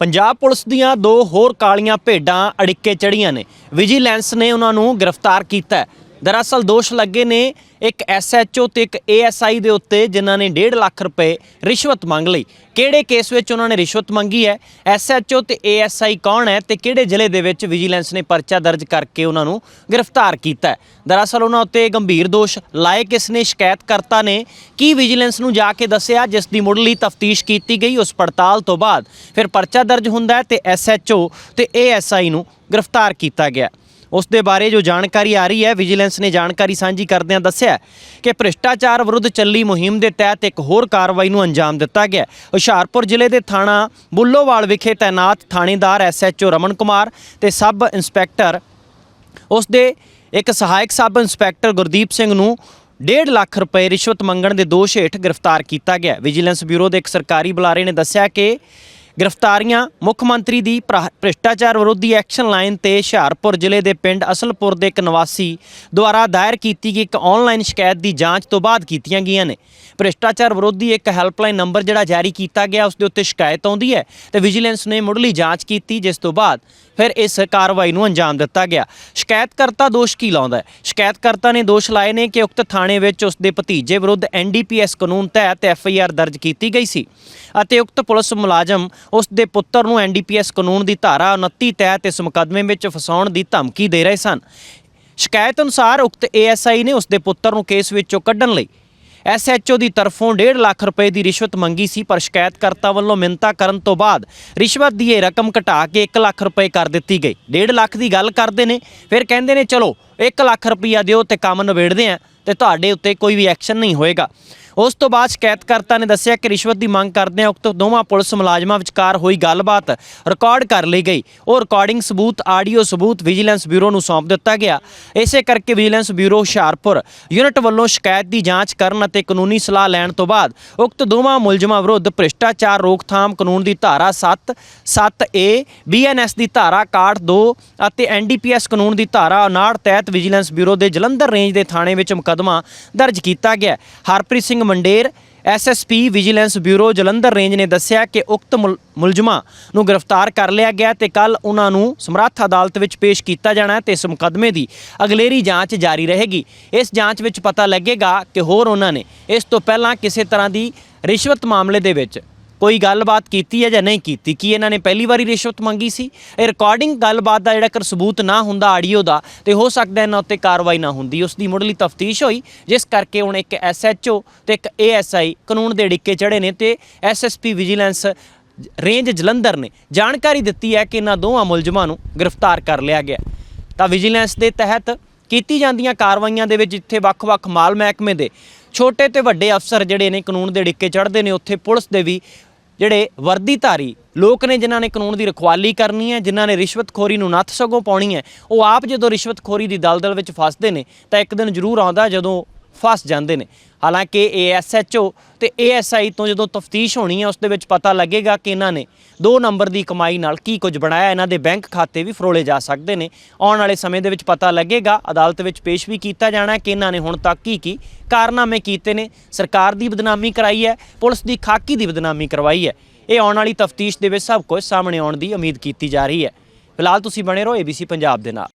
Punjab police ਦੀਆਂ ਦੋ ਹੋਰ ਕਾਲੀਆਂ ਭੇਡਾਂ ਅੜਿੱਕੇ ਚੜੀਆਂ ਨੇ। ਵਿਜੀਲੈਂਸ ਨੇ ਉਹਨਾਂ ਨੂੰ ਗ੍ਰਿਫਤਾਰ ਕੀਤਾ ਦਰਅਸਲ ਦੋਸ਼ ਲੱਗੇ ਨੇ ਇੱਕ ਐਸਐਚਓ ਤੇ ਇੱਕ ਏਐਸਆਈ ਦੇ ਉੱਤੇ, ਜਿਨ੍ਹਾਂ ਨੇ 1.5 ਲੱਖ ਰੁਪਏ ਰਿਸ਼ਵਤ ਮੰਗ ਲਈ। ਕਿਹੜੇ ਕੇਸ ਵਿੱਚ ਉਹਨਾਂ ਨੇ ਰਿਸ਼ਵਤ ਮੰਗੀ ਹੈ? ਐਸਐਚਓ ਤੇ ਏਐਸਆਈ ਕੌਣ ਹੈ ਤੇ ਕਿਹੜੇ ਜ਼ਿਲ੍ਹੇ ਦੇ ਵਿੱਚ ਵਿਜੀਲੈਂਸ ਨੇ ਪਰਚਾ ਦਰਜ ਕਰਕੇ ਉਹਨਾਂ ਨੂੰ ਗ੍ਰਿਫਤਾਰ ਕੀਤਾ ਹੈ? ਦਰਅਸਲ ਉਹਨਾਂ ਉੱਤੇ ਗੰਭੀਰ ਦੋਸ਼ ਲਾਏ ਕਿਸ ਨੇ, ਸ਼ਿਕਾਇਤਕਰਤਾ ਨੇ? ਕੀ ਵਿਜੀਲੈਂਸ ਨੂੰ ਜਾ ਕੇ ਦੱਸਿਆ ਜਿਸ ਦੀ ਮੁੱਢਲੀ ਤਫਤੀਸ਼ ਕੀਤੀ ਗਈ ਉਸ ਪੜਤਾਲ ਤੋਂ ਬਾਅਦ? ਫਿਰ ਪਰਚਾ ਦਰਜ ਹੁੰਦਾ ਹੈ ਤੇ ਐਸਐਚਓ ਤੇ ਏਐਸਆਈ ਨੂੰ ਗ੍ਰਿਫਤਾਰ ਕੀਤਾ ਗਿਆ। ਉਸ ਦੇ ਬਾਰੇ ਜੋ ਜਾਣਕਾਰੀ ਆ ਰਹੀ ਹੈ ਵਿਜੀਲੈਂਸ ਨੇ ਜਾਣਕਾਰੀ ਸਾਂਝੀ ਕਰਦਿਆਂ ਦੱਸਿਆ ਕਿ ਭ੍ਰਿਸ਼ਟਾਚਾਰ ਵਿਰੁੱਧ ਚੱਲੀ ਮੁਹਿੰਮ ਦੇ ਤਹਿਤ ਇੱਕ ਹੋਰ ਕਾਰਵਾਈ ਨੂੰ ਅੰਜਾਮ ਦਿੱਤਾ ਗਿਆ ਹੁਸ਼ਿਆਰਪੁਰ ਜ਼ਿਲ੍ਹੇ ਦੇ ਥਾਣਾ ਬੁੱਲੋਵਾਲ ਵਿਖੇ ਤਾਇਨਾਤ ਥਾਣੇਦਾਰ ਐਸਐਚਓ ਰਮਨ ਕੁਮਾਰ ਤੇ ਸਬ ਇੰਸਪੈਕਟਰ ਉਸ ਦੇ ਇੱਕ ਸਹਾਇਕ ਸਬ ਇੰਸਪੈਕਟਰ ਗੁਰਦੀਪ ਸਿੰਘ ਨੂੰ 1.5 ਲੱਖ ਰੁਪਏ ਰਿਸ਼ਵਤ ਮੰਗਣ ਦੇ ਦੋਸ਼ ਹੇਠ ਗ੍ਰਿਫਤਾਰ ਕੀਤਾ ਗਿਆ ਵਿਜੀਲੈਂਸ ਬਿਊਰੋ ਦੇ ਇੱਕ ਸਰਕਾਰੀ ਬੁਲਾਰੇ ਨੇ ਦੱਸਿਆ ਕਿ ਗ੍ਰਿਫਤਾਰੀਆਂ, ਮੁੱਖ ਮੰਤਰੀ ਦੀ ਭ੍ਰਾ- ਭ੍ਰਿਸ਼ਟਾਚਾਰ ਵਿਰੋਧੀ ਐਕਸ਼ਨ ਲਾਈਨ ਤੇ ਹੁਸ਼ਿਆਰਪੁਰ ਜ਼ਿਲ੍ਹੇ ਦੇ ਪਿੰਡ ਅਸਲਪੁਰ ਦੇ ਇੱਕ ਨਿਵਾਸੀ ਦੁਆਰਾ ਦਾਇਰ ਕੀਤੀ ਗਈ ਇੱਕ ਆਨਲਾਈਨ ਸ਼ਿਕਾਇਤ ਦੀ ਜਾਂਚ ਤੋਂ ਬਾਅਦ ਕੀਤੀਆਂ ਗਈਆਂ ਨੇ। ਭ੍ਰਿਸ਼ਟਾਚਾਰ ਵਿਰੋਧੀ ਇੱਕ ਹੈਲਪਲਾਈਨ ਨੰਬਰ ਜਿਹੜਾ ਜਾਰੀ ਕੀਤਾ ਗਿਆ, ਉਸ ਦੇ ਉੱਤੇ ਸ਼ਿਕਾਇਤ ਆਉਂਦੀ ਹੈ ਤੇ ਵਿਜੀਲੈਂਸ ਨੇ ਮੁੱਢਲੀ ਜਾਂਚ ਕੀਤੀ, ਜਿਸ ਤੋਂ ਬਾਅਦ ਫਿਰ ਇਸ ਕਾਰਵਾਈ ਨੂੰ ਅੰਜਾਮ ਦਿੱਤਾ ਗਿਆ। ਸ਼ਿਕਾਇਤਕਰਤਾ ਦੋਸ਼ ਕੀ ਲਾਉਂਦਾ ਹੈ? ਸ਼ਿਕਾਇਤਕਰਤਾ ਨੇ ਦੋਸ਼ ਲਾਏ ਨੇ ਕਿ ਉਕਤ ਥਾਣੇ ਵਿੱਚ ਉਸ ਦੇ ਭਤੀਜੇ ਵਿਰੁੱਧ ਐਨਡੀਪੀਐਸ ਕਾਨੂੰਨ ਤਹਿਤ ਐਫਆਈਆਰ ਦਰਜ ਕੀਤੀ ਗਈ ਸੀ ਅਤੇ ਉਕਤ ਪੁਲਿਸ ਮੁਲਾਜ਼ਮ ਉਸ ਦੇ ਪੁੱਤਰ ਨੂੰ ਐਨਡੀਪੀਐਸ ਕਾਨੂੰਨ ਦੀ ਧਾਰਾ 29 ਤਹਿਤ ਇਸ ਮੁਕੱਦਮੇ ਵਿੱਚ ਫਸਾਉਣ ਦੀ ਧਮਕੀ ਦੇ ਰਹੇ ਸਨ। ਸ਼ਿਕਾਇਤ ਅਨੁਸਾਰ ਉਕਤ ਏਐਸਆਈ ਨੇ ਉਸ ਦੇ ਪੁੱਤਰ ਨੂੰ ਕੇਸ ਵਿੱਚੋਂ ਕੱਢਣ ਲਈ ਐਸਐਚਓ ਦੀ ਤਰਫੋਂ 1.5 ਲੱਖ ਰੁਪਏ ਦੀ ਰਿਸ਼ਵਤ ਮੰਗੀ ਸੀ, ਪਰ ਸ਼ਿਕਾਇਤਕਰਤਾ ਵੱਲੋਂ ਮਿੰਤਾ ਕਰਨ ਤੋਂ ਬਾਅਦ ਰਿਸ਼ਵਤ ਦੀ ਇਹ ਰਕਮ ਘਟਾ ਕੇ 1 ਲੱਖ ਰੁਪਏ ਕਰ ਦਿੱਤੀ ਗਈ। 1.5 ਲੱਖ ਦੀ ਗੱਲ ਕਰਦੇ ਨੇ, ਫਿਰ ਕਹਿੰਦੇ ਨੇ, ਚਲੋ 1 ਲੱਖ ਰੁਪਈਆ ਦਿਓ ਤੇ ਕੰਮ ਨਿਬੇੜਦੇ ਆ ਤੇ ਤੁਹਾਡੇ ਉੱਤੇ ਕੋਈ ਵੀ ਐਕਸ਼ਨ ਨਹੀਂ ਹੋਏਗਾ। ਉਸ ਤੋਂ ਬਾਅਦ ਸ਼ਿਕਾਇਤਕਰਤਾ ਨੇ ਦੱਸਿਆ ਕਿ ਰਿਸ਼ਵਤ ਦੀ ਮੰਗ ਕਰਦਿਆਂ ਉਕਤ ਦੋਵਾਂ ਪੁਲਿਸ ਮੁਲਾਜ਼ਮਾਂ ਵਿਚਕਾਰ ਹੋਈ ਗੱਲਬਾਤ ਰਿਕਾਰਡ ਕਰ ਲਈ ਗਈ। ਉਹ ਰਿਕਾਰਡਿੰਗ ਸਬੂਤ, ਆਡੀਓ ਸਬੂਤ ਵਿਜੀਲੈਂਸ ਬਿਊਰੋ ਨੂੰ ਸੌਂਪ ਦਿੱਤਾ ਗਿਆ। ਇਸੇ ਕਰਕੇ ਵਿਜੀਲੈਂਸ ਬਿਊਰੋ ਹੁਸ਼ਿਆਰਪੁਰ ਯੂਨਿਟ ਵੱਲੋਂ ਸ਼ਿਕਾਇਤ ਦੀ ਜਾਂਚ ਕਰਨ ਅਤੇ ਕਾਨੂੰਨੀ ਸਲਾਹ ਲੈਣ ਤੋਂ ਬਾਅਦ ਉਕਤ ਦੋਵਾਂ ਮੁਲਜ਼ਮਾਂ ਵਿਰੁੱਧ ਭ੍ਰਿਸ਼ਟਾਚਾਰ ਰੋਕਥਾਮ ਕਾਨੂੰਨ ਦੀ ਧਾਰਾ 7 7A ਬੀਐਨਐਸ ਦੀ ਧਾਰਾ 62 ਅਤੇ ਐਨਡੀਪੀਐਸ ਕਾਨੂੰਨ ਦੀ ਧਾਰਾ 59 ਤਹਿਤ ਵਿਜੀਲੈਂਸ ਬਿਊਰੋ ਦੇ ਜਲੰਧਰ ਰੇਂਜ ਦੇ ਥਾਣੇ ਵਿੱਚ ਮੁਕੱਦਮਾ ਦਰਜ ਕੀਤਾ ਗਿਆ। Harpreet Singh Mander SSP vigilance bureau Jalandhar range ਨੇ ਦੱਸਿਆ ਕਿ ਉਕਤ ਮੁਲ- ਮੁਲਜ਼ਮਾਂ ਨੂੰ ਗ੍ਰਿਫਤਾਰ ਕਰ ਲਿਆ ਗਿਆ ਤੇ ਕੱਲ ਉਹਨਾਂ ਨੂੰ ਸਮਰੱਥ ਅਦਾਲਤ ਵਿੱਚ ਪੇਸ਼ ਕੀਤਾ ਜਾਣਾ ਹੈ ਤੇ ਇਸ ਮੁਕੱਦਮੇ ਦੀ ਅਗਲੇਰੀ ਜਾਂਚ ਜਾਰੀ ਰਹੇਗੀ। ਇਸ ਜਾਂਚ ਵਿੱਚ ਪਤਾ ਲੱਗੇਗਾ ਕਿ ਹੋਰ ਉਹਨਾਂ ਨੇ ਇਸ ਤੋਂ ਪਹਿਲਾਂ ਕਿਸੇ ਤਰ੍ਹਾਂ ਦੀ ਰਿਸ਼ਵਤ ਮਾਮਲੇ ਦੇ ਵਿੱਚ ਕੋਈ ਗੱਲਬਾਤ ਕੀਤੀ ਹੈ ਜਾਂ ਨਹੀਂ ਕੀਤੀ? ਕੀ ਇਹਨਾਂ ਨੇ ਪਹਿਲੀ ਵਾਰੀ ਰਿਸ਼ਵਤ ਮੰਗੀ ਸੀ? ਇਹ ਰਿਕਾਰਡਿੰਗ ਗੱਲਬਾਤ ਦਾ ਜਿਹੜਾ ਕਰ ਸਬੂਤ ਨਾ ਹੁੰਦਾ ਆਡੀਓ ਦਾ, ਤੇ ਹੋ ਸਕਦਾ ਇਹਨਾਂ ਉੱਤੇ ਕਾਰਵਾਈ ਨਾ ਹੁੰਦੀ। ਉਸ ਦੀ ਮੁੱਢਲੀ ਤਫਤੀਸ਼ ਹੋਈ, ਜਿਸ ਕਰਕੇ ਹੁਣ ਇੱਕ ਐਸਐਚਓ ਤੇ ਇੱਕ ਏਐਸਆਈ ਕਾਨੂੰਨ ਦੇ ਡਿੱਕੇ ਚੜੇ ਨੇ ਤੇ ਐਸਐਸਪੀ ਵਿਜੀਲੈਂਸ ਰੇਂਜ ਜਲੰਧਰ ਨੇ ਜਾਣਕਾਰੀ ਦਿੱਤੀ ਹੈ ਕਿ ਇਹਨਾਂ ਦੋਵਾਂ ਮੁਲਜ਼ਮਾਂ ਨੂੰ ਗ੍ਰਿਫਤਾਰ ਕਰ ਲਿਆ ਗਿਆ। ਤਾਂ ਵਿਜੀਲੈਂਸ ਦੇ ਤਹਿਤ ਕੀਤੀ ਜਾਂਦੀਆਂ ਕਾਰਵਾਈਆਂ ਦੇ ਵਿੱਚ ਜਿੱਥੇ ਵੱਖ-ਵੱਖ ਮਾਲ ਮਹਿਕਮੇ ਦੇ ਛੋਟੇ ਤੇ ਵੱਡੇ ਅਫਸਰ ਜਿਹੜੇ ਨੇ ਕਾਨੂੰਨ ਦੇ ਡਿੱਕੇ ਚੜ੍ਹਦੇ ਨੇ, ਉੱਥੇ ਪੁਲਿਸ ਦੇ ਵੀ ਜਿਹੜੇ ਵਰਦੀਧਾਰੀ ਲੋਕ ਨੇ, ਜਿਨ੍ਹਾਂ ਨੇ ਕਾਨੂੰਨ ਦੀ ਰਖਵਾਲੀ ਕਰਨੀ ਹੈ, ਜਿਨ੍ਹਾਂ ਨੇ ਰਿਸ਼ਵਤਖੋਰੀ ਨੂੰ ਨੱਥ ਸਗੋਂ ਪਾਉਣੀ ਹੈ, ਉਹ ਆਪ ਜਦੋਂ ਰਿਸ਼ਵਤਖੋਰੀ ਦੀ ਦਲਦਲ ਵਿੱਚ ਫਸਦੇ ਨੇ, ਤਾਂ ਇੱਕ ਦਿਨ ਜ਼ਰੂਰ ਆਉਂਦਾ ਜਦੋਂ ਫਸ ਜਾਂਦੇ ਨੇ। ਹਾਲਾਂਕਿ ਏਐਸਐਚਓ ਤੇ ਏਐਸਆਈ ਤੋਂ ਜਦੋਂ ਤਫਤੀਸ਼ ਹੋਣੀ ਹੈ, ਉਸ ਦੇ ਵਿੱਚ ਪਤਾ ਲੱਗੇਗਾ ਕਿ ਇਹਨਾਂ ਨੇ 2 ਨੰਬਰ ਦੀ ਕਮਾਈ ਨਾਲ ਕੀ ਕੁਝ ਬਣਾਇਆ। ਇਹਨਾਂ ਦੇ ਬੈਂਕ ਖਾਤੇ ਵੀ ਫਰੋਲੇ ਜਾ ਸਕਦੇ ਨੇ। ਆਉਣ ਵਾਲੇ ਸਮੇਂ ਦੇ ਵਿੱਚ ਪਤਾ ਲੱਗੇਗਾ, ਅਦਾਲਤ ਵਿੱਚ ਪੇਸ਼ ਵੀ ਕੀਤਾ ਜਾਣਾ ਕਿ ਇਹਨਾਂ ਨੇ ਹੁਣ ਤੱਕ ਕੀ ਕੀ ਕਾਰਨਾਮੇ ਕੀਤੇ ਨੇ। ਸਰਕਾਰ ਦੀ ਬਦਨਾਮੀ ਕਰਾਈ ਹੈ, ਪੁਲਿਸ ਦੀ ਖਾਕੀ ਦੀ ਬਦਨਾਮੀ ਕਰਵਾਈ ਹੈ। ਇਹ ਆਉਣ ਵਾਲੀ ਤਫਤੀਸ਼ ਦੇ ਵਿੱਚ ਸਭ ਕੁਝ ਸਾਹਮਣੇ ਆਉਣ ਦੀ ਉਮੀਦ ਕੀਤੀ ਜਾ ਰਹੀ ਹੈ। ਫਿਲਹਾਲ ਤੁਸੀਂ ਬਣੇ ਰਹੋ ABC ਪੰਜਾਬ ਦੇ ਨਾਲ।